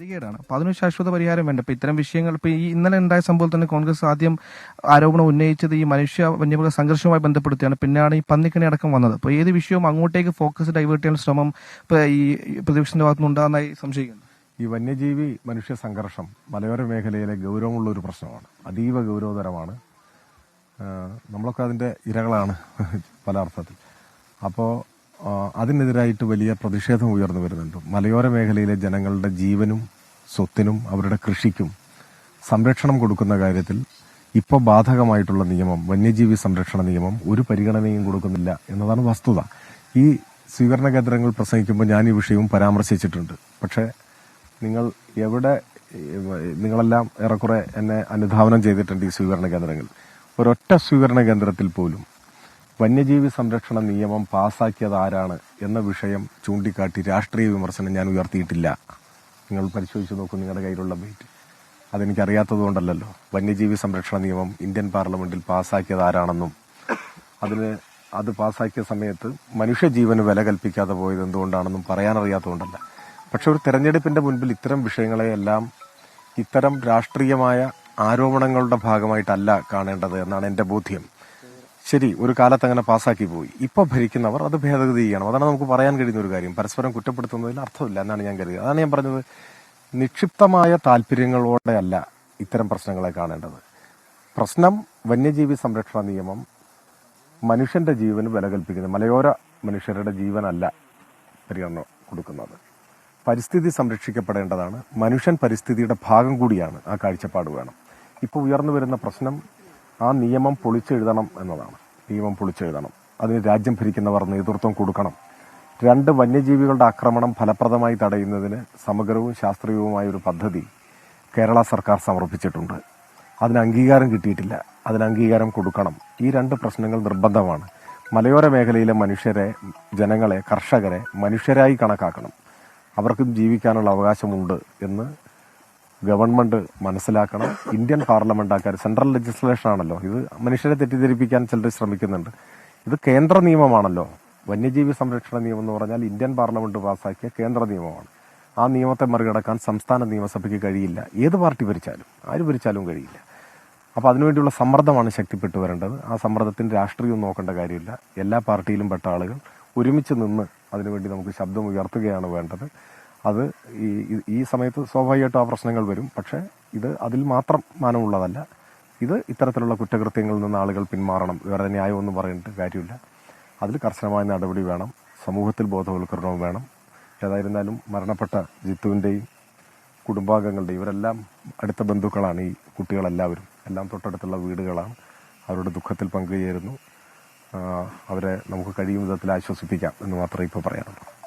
ഗതികേടാണ് അപ്പൊ അതിന് ശാശ്വത പരിഹാരം വേണ്ട. അപ്പൊ ഇത്തരം വിഷയങ്ങൾ ഇപ്പൊ ഈ ഇന്നലെ ഉണ്ടായ സംഭവത്തിൽ തന്നെ കോൺഗ്രസ് ആദ്യം ആരോപണം ഉന്നയിച്ചത് ഈ മനുഷ്യ വന്യമൃഗ സംഘർഷവുമായി ബന്ധപ്പെടുത്തിയാണ്. പിന്നെയാണ് ഈ പന്നിക്കണി അടക്കം വന്നത്. അപ്പോൾ ഏത് വിഷയവും അങ്ങോട്ടേക്ക് ഫോക്കസ് ഡൈവേർട്ട് ചെയ്യാൻ ശ്രമം ഇപ്പൊ ഈ പ്രതിപക്ഷത്തിന്റെ ഭാഗത്തുനിന്ന് ഉണ്ടാകുന്നതായി സംശയിക്കുന്നു. ഈ വന്യജീവി മനുഷ്യ സംഘർഷം മലയോര മേഖലയിലെ ഗൗരവമുള്ള ഒരു പ്രശ്നമാണ്. അതീവ ഗൗരവതരമാണ്. നമ്മളൊക്കെ അതിന്റെ ഇരകളാണ് പല അർത്ഥത്തിൽ. അപ്പോൾ അതിനെതിരായിട്ട് വലിയ പ്രതിഷേധം ഉയർന്നു വരുന്നുണ്ട്. മലയോര മേഖലയിലെ ജനങ്ങളുടെ ജീവനും സ്വത്തിനും അവരുടെ കൃഷിക്കും സംരക്ഷണം കൊടുക്കുന്ന കാര്യത്തിൽ ഇപ്പോൾ ബാധകമായിട്ടുള്ള നിയമം വന്യജീവി സംരക്ഷണ നിയമം ഒരു പരിഗണനയും കൊടുക്കുന്നില്ല എന്നതാണ് വസ്തുത. ഈ സ്വീകരണ കേന്ദ്രങ്ങൾ പ്രസംഗിക്കുമ്പോൾ ഞാൻ ഈ വിഷയവും പരാമർശിച്ചിട്ടുണ്ട്. പക്ഷേ നിങ്ങൾ എവിടെ നിങ്ങളെല്ലാം ഏറെക്കുറെ എന്നെ അനുധാവനം ചെയ്തിട്ടുണ്ട് ഈ സ്വീകരണ കേന്ദ്രങ്ങൾ. ഒരൊറ്റ സ്വീകരണ കേന്ദ്രത്തിൽ പോലും വന്യജീവി സംരക്ഷണ നിയമം പാസാക്കിയത് ആരാണ് എന്ന വിഷയം ചൂണ്ടിക്കാട്ടി രാഷ്ട്രീയ വിമർശനം ഞാൻ ഉയർത്തിയിട്ടില്ല. നിങ്ങൾ പരിശോധിച്ച് നോക്കൂ നിങ്ങളുടെ കയ്യിലുള്ള വെയിറ്റ് അതെനിക്കറിയാത്തതുകൊണ്ടല്ലോ വന്യജീവി സംരക്ഷണ നിയമം ഇന്ത്യൻ പാർലമെന്റിൽ പാസാക്കിയത് ആരാണെന്നും അതിന് അത് പാസാക്കിയ സമയത്ത് മനുഷ്യജീവന് വില കൽപ്പിക്കാതെ പോയത് എന്തുകൊണ്ടാണെന്നും പറയാനറിയാത്തതുകൊണ്ടല്ല പക്ഷെ ഒരു തെരഞ്ഞെടുപ്പിന്റെ മുൻപിൽ ഇത്തരം വിഷയങ്ങളെയെല്ലാം ഇത്തരം രാഷ്ട്രീയമായ ആരോപണങ്ങളുടെ ഭാഗമായിട്ടല്ല കാണേണ്ടത് എന്നാണ് എന്റെ ബോധ്യം. ശരി ഒരു കാലത്ത് അങ്ങനെ പാസ്സാക്കി പോയി. ഇപ്പൊ ഭരിക്കുന്നവർ അത് ഭേദഗതി ചെയ്യണം. അതാണ് നമുക്ക് പറയാൻ കഴിയുന്ന ഒരു കാര്യം. പരസ്പരം കുറ്റപ്പെടുത്തുന്നതിൽ അർത്ഥമില്ല എന്നാണ് ഞാൻ കരുതിയത് അതാണ് ഞാൻ പറഞ്ഞത്. നിക്ഷിപ്തമായ താല്പര്യങ്ങളോടെയല്ല ഇത്തരം പ്രശ്നങ്ങളെ കാണേണ്ടത്. പ്രശ്നം വന്യജീവി സംരക്ഷണ നിയമം മനുഷ്യന്റെ ജീവന് വില കൽപ്പിക്കുന്നത് മലയോര മനുഷ്യരുടെ ജീവനല്ല പരിഗണന കൊടുക്കുന്നത്. പരിസ്ഥിതി സംരക്ഷിക്കപ്പെടേണ്ടതാണ്. മനുഷ്യൻ പരിസ്ഥിതിയുടെ ഭാഗം കൂടിയാണ് ആ കാഴ്ചപ്പാട് വേണം. ഇപ്പോൾ ഉയർന്നു വരുന്ന പ്രശ്നം ആ നിയമം പൊളിച്ചെഴുതണം എന്നതാണ്. നിയമം പൊളിച്ചെഴുതണം. അതിന് രാജ്യം ഭരിക്കുന്നവർ നേതൃത്വം കൊടുക്കണം. രണ്ട് വന്യജീവികളുടെ ആക്രമണം ഫലപ്രദമായി തടയുന്നതിന് സമഗ്രവും ശാസ്ത്രീയവുമായ ഒരു പദ്ധതി കേരള സർക്കാർ സമർപ്പിച്ചിട്ടുണ്ട്. അതിന് അംഗീകാരം കിട്ടിയിട്ടില്ല. അതിന് അംഗീകാരം കൊടുക്കണം. ഈ രണ്ട് പ്രശ്നങ്ങൾ നിർബന്ധമാണ്. മലയോര മേഖലയിലെ മനുഷ്യരെ ജനങ്ങളെ കർഷകരെ മനുഷ്യരായി കണക്കാക്കണം. അവർക്കും ജീവിക്കാനുള്ള അവകാശമുണ്ട് എന്ന് ഗവൺമെന്റ് മനസ്സിലാക്കണം. ഇന്ത്യൻ പാർലമെന്റ് ആക്കാർ സെൻട്രൽ ലെജിസ്ലേഷൻ ആണല്ലോ. ഇത് മനുഷ്യരെ തെറ്റിദ്ധരിപ്പിക്കാൻ ചിലർ ശ്രമിക്കുന്നുണ്ട്. ഇത് കേന്ദ്ര നിയമമാണല്ലോ. വന്യജീവി സംരക്ഷണ നിയമം എന്ന് പറഞ്ഞാൽ ഇന്ത്യൻ പാർലമെന്റ് പാസാക്കിയ കേന്ദ്ര നിയമമാണ്. ആ നിയമത്തെ മറികടക്കാൻ സംസ്ഥാന നിയമസഭയ്ക്ക് കഴിയില്ല. ഏത് പാർട്ടി ഭരിച്ചാലും ആര് ഭരിച്ചാലും കഴിയില്ല. അപ്പോൾ അതിനുവേണ്ടിയുള്ള സമ്മർദ്ദമാണ് ശക്തിപ്പെട്ടു വരേണ്ടത്. ആ സമ്മർദ്ദത്തിന് രാഷ്ട്രീയം നോക്കേണ്ട കാര്യമില്ല. എല്ലാ പാർട്ടിയിലും പെട്ട ആളുകൾ ഒരുമിച്ച് നിന്ന് അതിനുവേണ്ടി നമുക്ക് ശബ്ദം ഉയർത്തുകയാണ് വേണ്ടത്. അത് ഈ ഈ- സമയത്ത് സ്വാഭാവികമായിട്ടും ആ പ്രശ്നങ്ങൾ വരും. പക്ഷേ ഇത് അതിൽ മാത്രം മാനമുള്ളതല്ല. ഇത് ഇത്തരത്തിലുള്ള കുറ്റകൃത്യങ്ങളിൽ നിന്ന് ആളുകൾ പിന്മാറണം. വേറെ ന്യായമൊന്നും പറയേണ്ട കാര്യമില്ല. അതിൽ കർശനമായ നടപടി വേണം. സമൂഹത്തിൽ ബോധവൽക്കരണവും വേണം. ഏതായിരുന്നാലും മരണപ്പെട്ട ജിത്തുവിന്റെയും കുടുംബാംഗങ്ങളുടെയും ഇവരെല്ലാം അടുത്ത ബന്ധുക്കളാണ് ഈ കുട്ടികളെല്ലാവരും. എല്ലാം തൊട്ടടുത്തുള്ള വീടുകളാണ്. അവരുടെ ദുഃഖത്തിൽ പങ്കുചേരുന്നു. അവരെ നമുക്ക് കഴിയും വിധത്തിൽ ആശ്വസിപ്പിക്കാം എന്ന് മാത്രമേ ഇപ്പോൾ പറയാനുള്ളൂ.